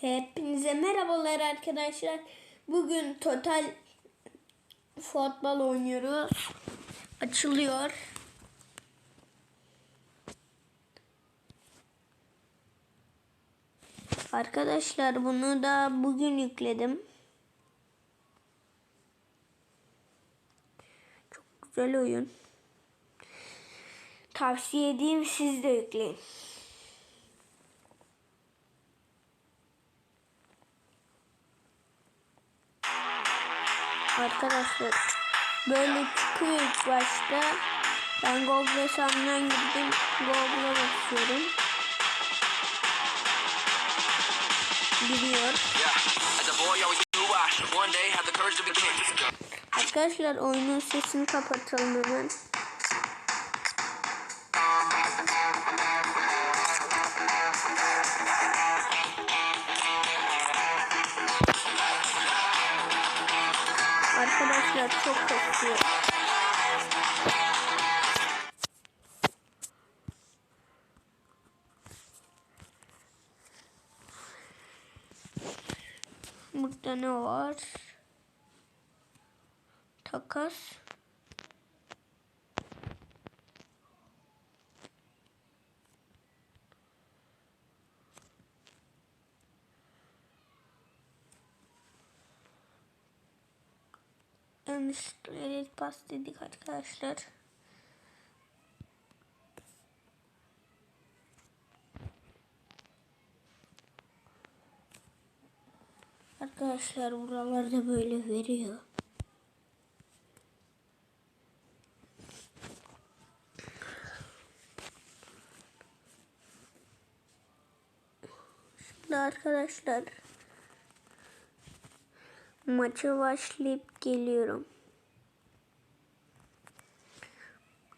Hepinize merhabalar arkadaşlar. Bugün total futbol oynuyoruz. Açılıyor. Arkadaşlar bunu da bugün yükledim. Çok güzel oyun. Tavsiye edeyim siz de yükleyin. Arkadaşlar böyle çıkıyor ilk başta. Ben Google hesabından girdim. Google'a basıyorum. King. Arkadaşlar oyunun sesini kapatalım hemen. Ne var? Takas. Yanlışlıkla edit pas dedik arkadaşlar. Arkadaşlar buralarda böyle veriyor. Şimdi arkadaşlar maça başlayıp geliyorum.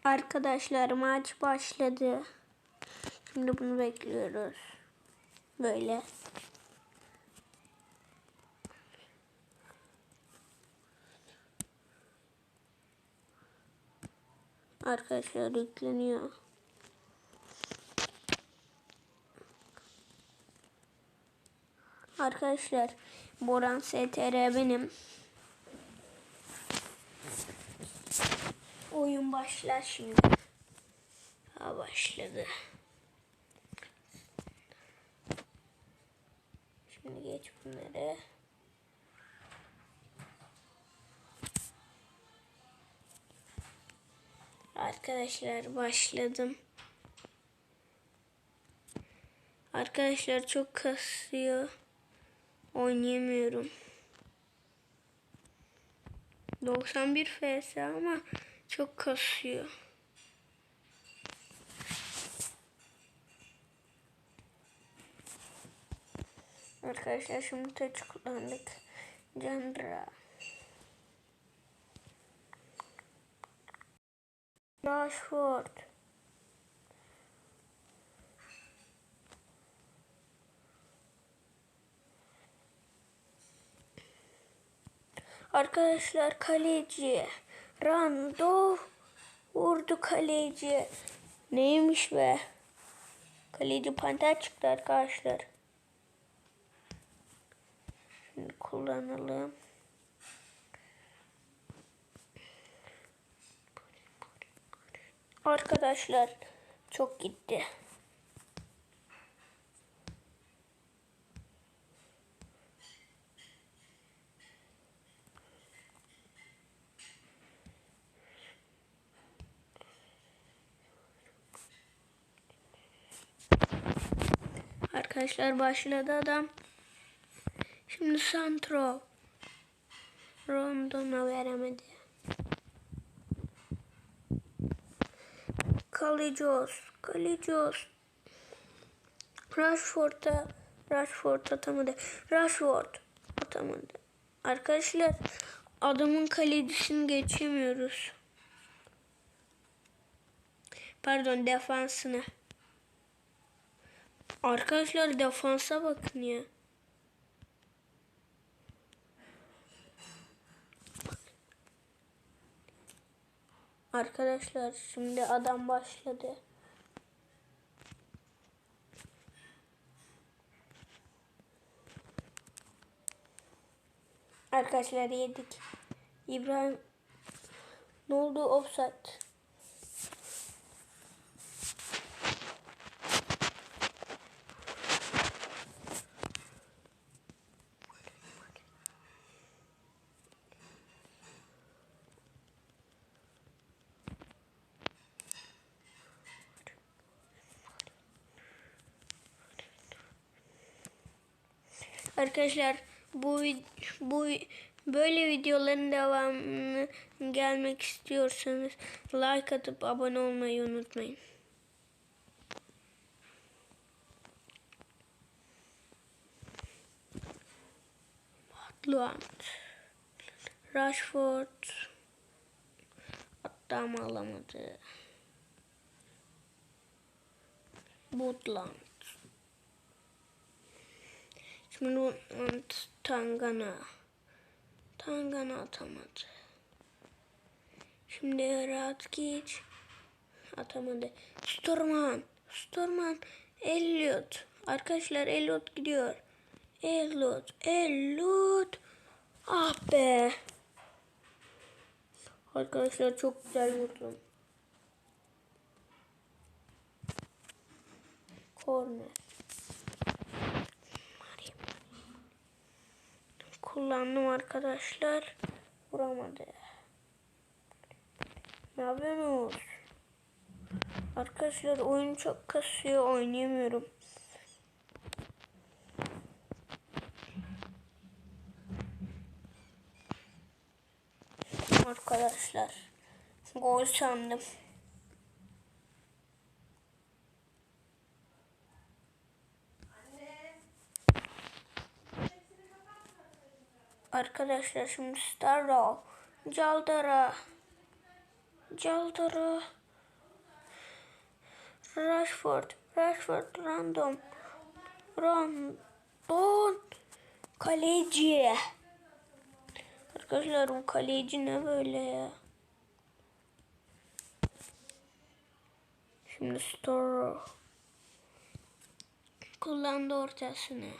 Arkadaşlar maç başladı. Şimdi bunu bekliyoruz. Böyle. Arkadaşlar yükleniyor. Arkadaşlar Boran STR benim. Oyun başlar şimdi. Ha başladı. Arkadaşlar başladım. Arkadaşlar çok kasıyor. Oynayamıyorum. 91 FS ama çok kasıyor. Arkadaşlar şimdi taç kullandık. Candra. Rashford. Arkadaşlar kaleci Rando vurdu kaleci. Neymiş be? Kaleci panter çıktı arkadaşlar. Şimdi kullanalım. Arkadaşlar çok gitti. Arkadaşlar başladı adam. Şimdi Santro. Rondon'a veremedi. Kalicos. Kalicos. Rashford'a Rashford atamadı. Rashford atamadı. Arkadaşlar adamın kalecisini geçemiyoruz. Pardon defansını. Arkadaşlar defansa bakın ya. Arkadaşlar şimdi adam başladı. Arkadaşlar yedik. İbrahim ne oldu offside? Arkadaşlar bu bu böyle videoların devamını gelmek istiyorsanız like atıp abone olmayı unutmayın. Maitland, Rashford hatta mı alamadı. Butland. Şimdi bu Tangana. Tangana atamadı. Şimdi rahat geç. Atamadı. Storman. Storman. Elliot. Arkadaşlar Elliot gidiyor. Elliot. Elliot. Ah be. Arkadaşlar çok güzel vurdum. Korner. Kullandım arkadaşlar. Vuramadı. Ne yapıyorsunuz? Arkadaşlar oyun çok kasıyor. Oynayamıyorum. Arkadaşlar. Gol sandım. Arkadaşlar şimdi Starro, Caldara, Caldara, Rashford, Rashford random, random, kaleci. Arkadaşlar bu kaleci ne böyle ya? Şimdi Starro kullandı ortasını.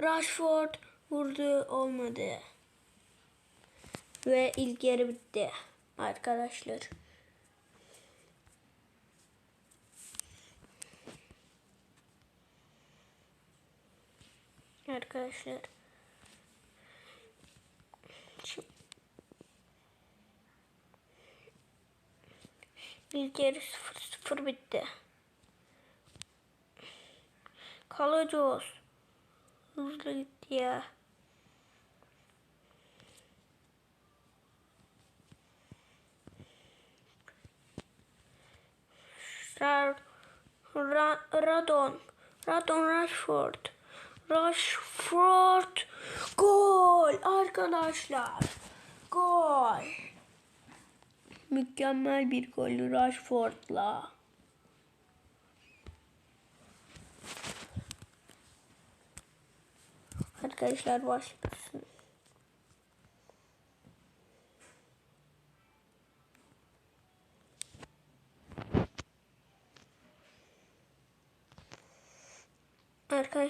Rashford vurdu olmadı. Ve ilk yarı bitti arkadaşlar. Arkadaşlar. Şimdi İlk yarı 0-0 bitti. Kalacağız. Hızlı gitti ya. Ra Ra Radon. Radon Rashford. Rashford. Gol arkadaşlar. Gol. Mükemmel bir gol Rashford'la. Arkadaşlar başlasın.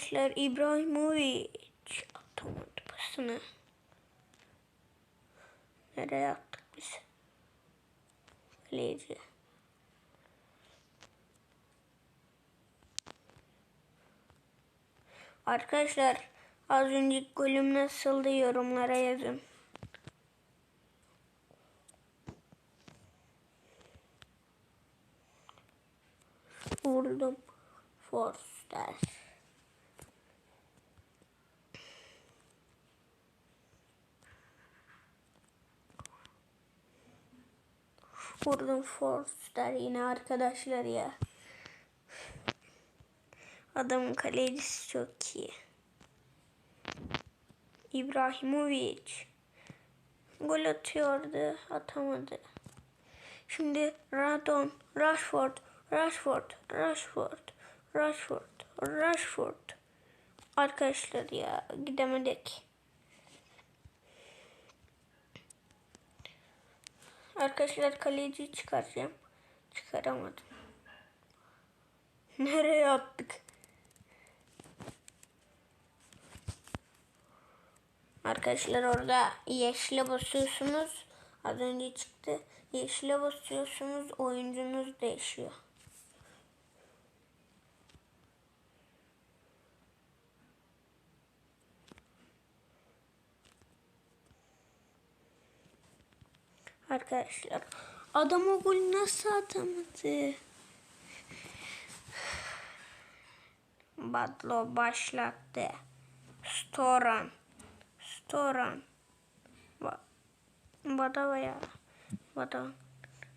Arkadaşlar İbrahimovic atamadı pasını. Nereye attık biz? Kaleci. Arkadaşlar az önceki golüm nasıldı yorumlara yazın. Vurdum. Forster. Vurdum Forster yine arkadaşlar ya. Adamın kalecisi çok iyi. İbrahimovic. Gol atıyordu. Atamadı. Şimdi Radon, Rashford, Rashford, Rashford, Rashford, Rashford. Arkadaşlar ya gidemedik. Arkadaşlar kaleciyi çıkaracağım. Çıkaramadım. Nereye attık? Arkadaşlar orada yeşile basıyorsunuz. Az önce çıktı. Yeşile basıyorsunuz. Oyuncunuz değişiyor. Arkadaşlar adam o golü nasıl atamadı? Badlo başlattı. Storan. Storan. Ba Badavaya. Badav.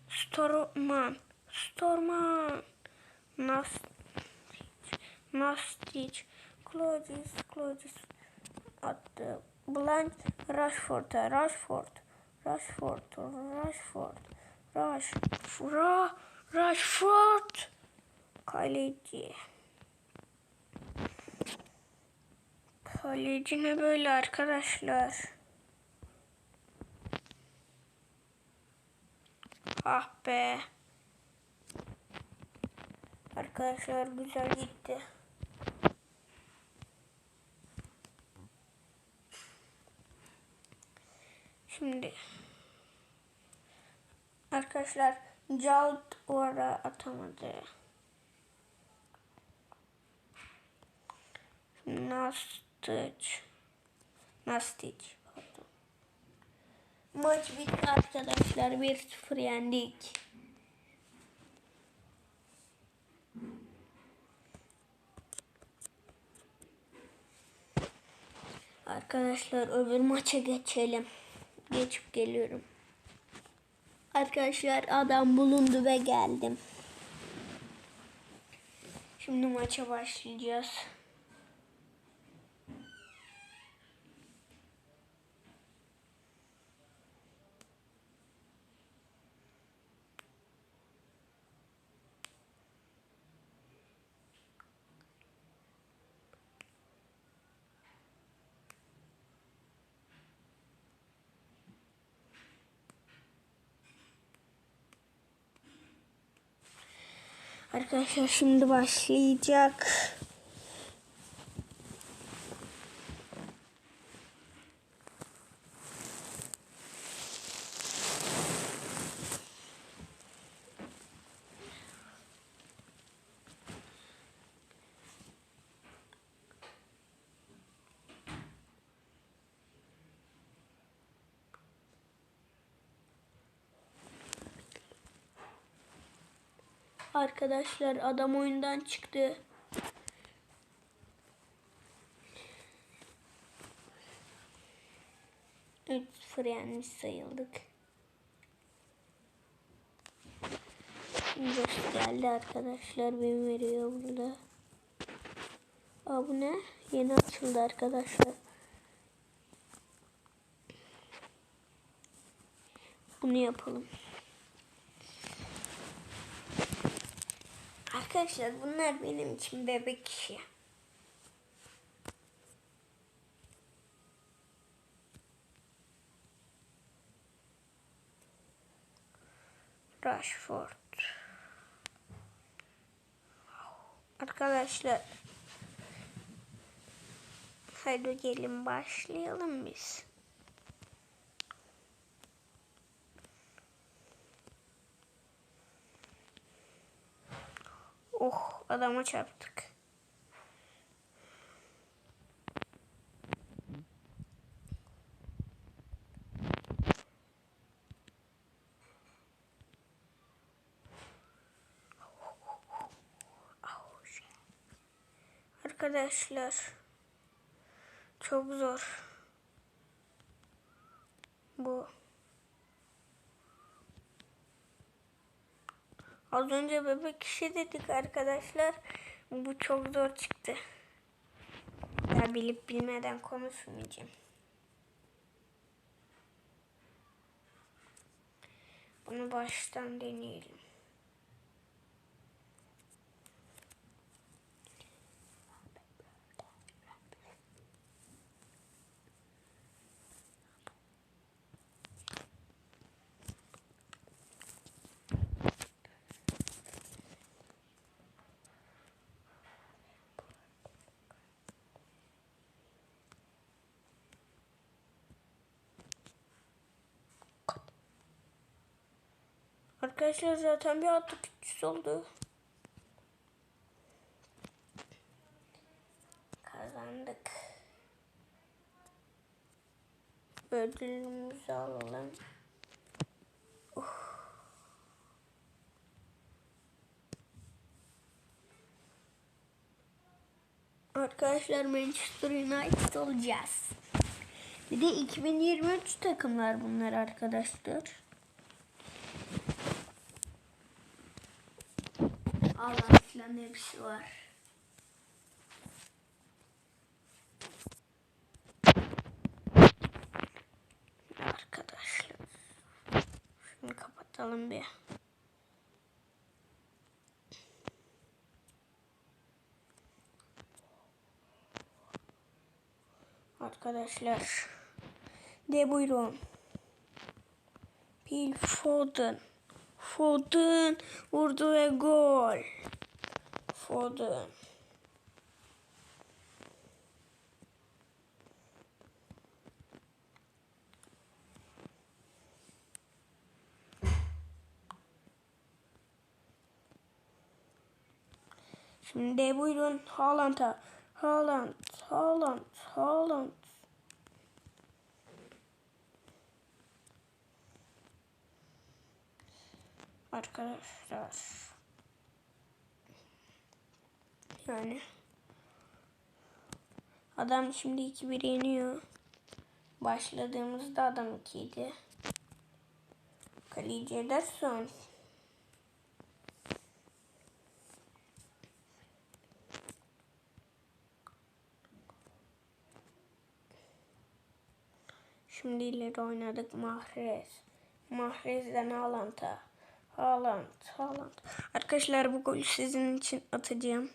Storman. Storman. Nastic. Nastic. Klodis. Klodis. Attı. Blank. Rashford'a. Rashford. Rashford. Rashford. Rush. Ra Rashford. Kaleci. Kaleci ne böyle arkadaşlar? Ah be. Arkadaşlar güzel gitti. Şimdi arkadaşlar Cald orada atamadı. Nastic. Nastic. pardon. Maç bitti arkadaşlar. 1-0 yendik. Arkadaşlar öbür maça geçelim. Geçip geliyorum. Arkadaşlar adam bulundu ve geldim. Şimdi maça başlayacağız. Arkadaşlar şimdi başlayacak. Arkadaşlar adam oyundan çıktı. Üç sıfır yenmiş sayıldık. Dost geldi arkadaşlar. Benim veriyor burada. Aa bu ne? Yeni açıldı arkadaşlar. Bunu yapalım. Arkadaşlar bunlar benim için bebek işi. Rashford. Arkadaşlar Haydi gelin başlayalım biz. Oh adama çarptık. Arkadaşlar çok zor. Bu. Az önce bebek işi dedik arkadaşlar. Bu çok zor çıktı. Ya bilip bilmeden konuşmayacağım. Bunu baştan deneyelim. Arkadaşlar zaten bir attık 300 oldu. Kazandık. Ödülümüzü alalım. Uf. Arkadaşlar Manchester United olacağız. Bir de 2023 takımlar bunlar arkadaşlar. Allah filan hepsi var. Arkadaşlar. Şunu kapatalım bir. Arkadaşlar. De buyurun. Phil Foden. Foden vurdu ve gol. Foden. Şimdi buyurun Haaland'a. Haaland, Haaland, Haaland. Arkadaşlar. Yani. Adam şimdi 2-1 yeniyor. Başladığımızda adam 2 idi. Kaleci Ederson. Şimdi ileri oynadık Mahrez. Mahrez'den Haaland'a. Haaland, Haaland. Arkadaşlar bu golü sizin için atacağım.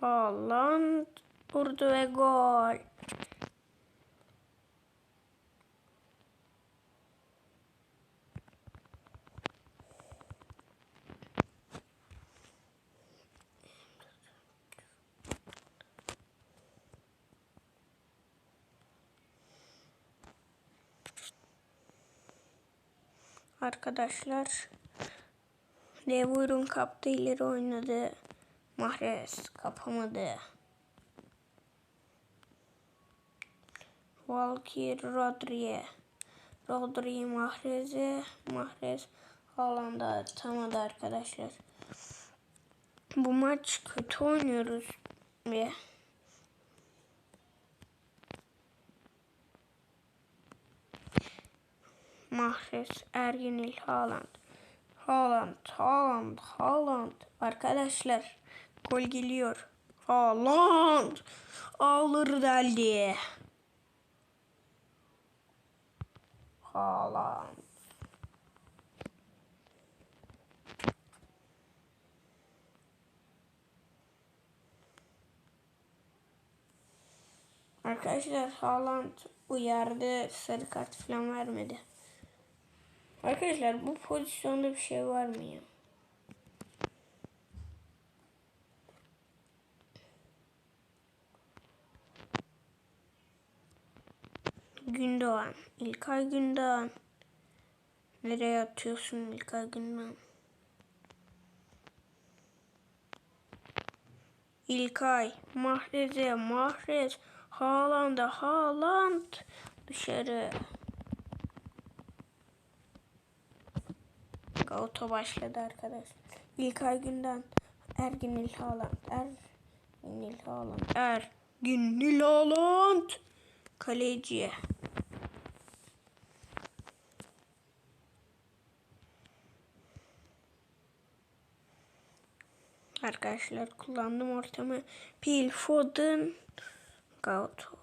Haaland vurdu ve gol. Arkadaşlar Bruyne kaptı ileri oynadı. Mahrez kapamadı. Valkyr Rodri'ye. Rodri Mahrez'e. Mahrez Haaland'a atamadı arkadaşlar. Bu maç kötü oynuyoruz ve Mahrez, Erginil, Haaland. Haaland, Haaland, Haaland. Arkadaşlar gol geliyor. Haaland. Ağları deldi. Haaland. Arkadaşlar Haaland uyardı. Sarı kart falan vermedi. Arkadaşlar bu pozisyonda bir şey var mı ya? Gündoğan. İlkay Gündoğan. Nereye atıyorsun İlkay Gündoğan? İlkay. Mahrez'e. Mahrez. Haaland'a. Haaland. Dışarı. Auto başladı arkadaşlar. İlkay Günden. Ergin İl Haaland. Ergin İl Haaland. Ergin İl Haaland. Kaleciye. Arkadaşlar kullandım ortamı. Pil Foden. Gauto.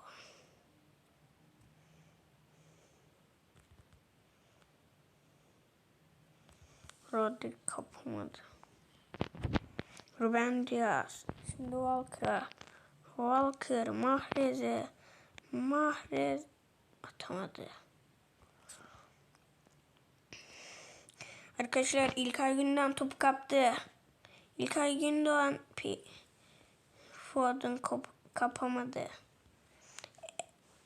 Rodri kapamadı. Ruben Diaz. Şimdi Walker. Walker Mahrez'e. Mahrez atamadı. Arkadaşlar İlkay Gündoğan topu kaptı. İlkay Gündoğan pi Foden kap kapamadı.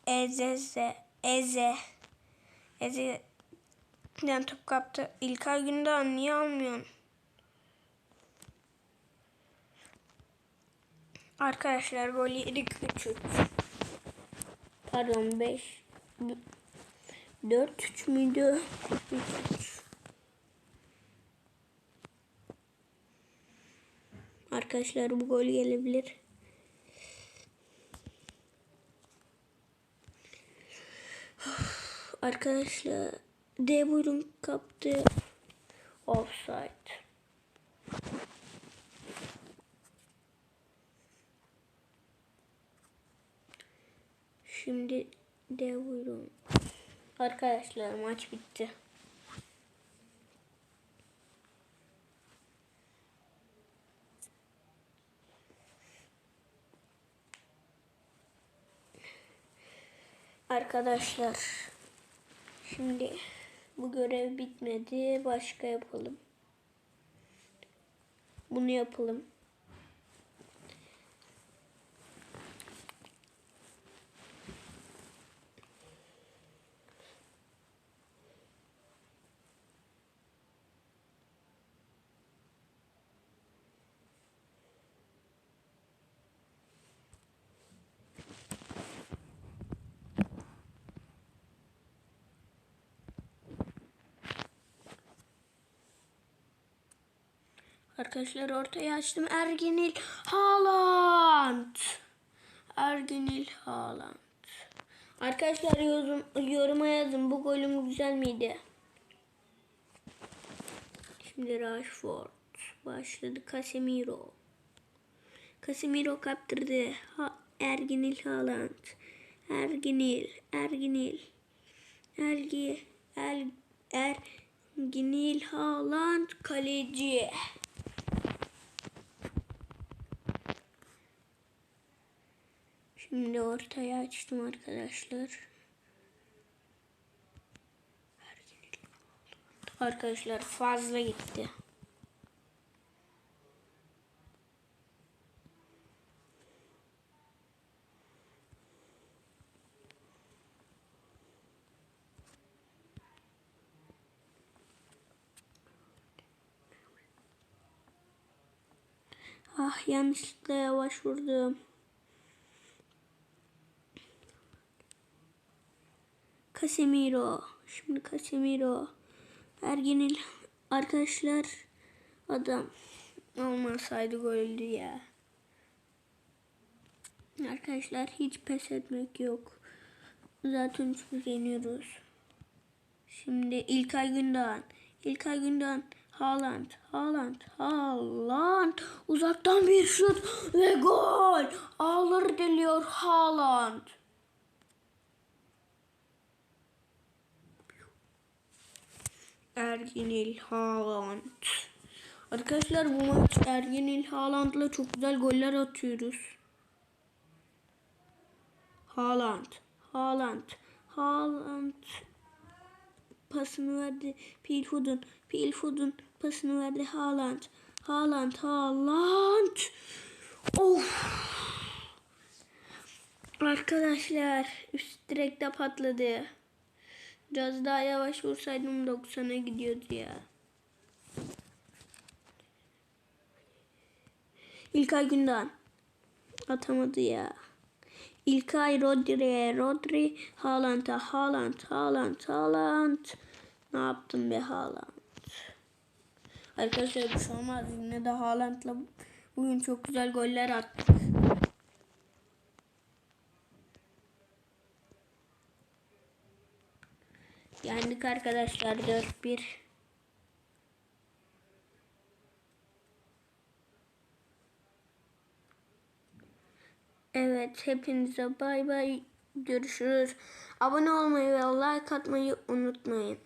Ezeze Eze Eze Yani top kaptı. İlkay Gündoğan niye almıyorsun? Arkadaşlar gol yedik 3-3. Pardon 5 4-3 müydü? 3-3. Arkadaşlar bu gol gelebilir. Arkadaşlar De Bruyne kaptı. Offside. Şimdi De Bruyne. Arkadaşlar maç bitti. Arkadaşlar şimdi bu görev bitmedi. Başka yapalım. Bunu yapalım. Arkadaşlar ortaya açtım. Ergenil Haaland. Ergenil Haaland. Arkadaşlar yorum, yoruma yazın. Bu golüm güzel miydi? Şimdi Rashford. Başladı Casemiro. Casemiro kaptırdı. Ha, Ergenil Haaland. Ergenil. Ergenil. Ergi. Er, Ergenil Haaland kaleci. Şimdi ortaya açtım arkadaşlar. Arkadaşlar fazla gitti. Ah yanlışlıkla yavaş vurdum. Casemiro. Şimdi Casemiro. Ergenil arkadaşlar adam olmasaydı goldü ya. Arkadaşlar hiç pes etmek yok. Zaten çok yeniyoruz. Şimdi İlkay Gündoğan. İlkay Gündoğan. Haaland. Haaland. Haaland. Uzaktan bir şut ve gol. Ağları deliyor Haaland. Erginil Haaland. Arkadaşlar bu maç Erginil Haaland'la çok güzel goller atıyoruz. Haaland. Haaland. Haaland pasını verdi. Pilfoden. Pilfoden pasını verdi. Haaland. Haaland. Haaland. Of. Arkadaşlar üst direkte patladı. Biraz daha yavaş vursaydım 90'a gidiyordu ya. İlkay Gündoğan. Atamadı ya. İlkay Rodri, Rodri, Haaland'a, Haaland, Haaland, Haaland. Ne yaptın be Haaland? Arkadaşlar bir şey olmaz. Yine de Haaland'la bugün çok güzel goller attık. Yendik arkadaşlar 4-1. Evet hepinize bay bay görüşürüz. Abone olmayı ve like atmayı unutmayın.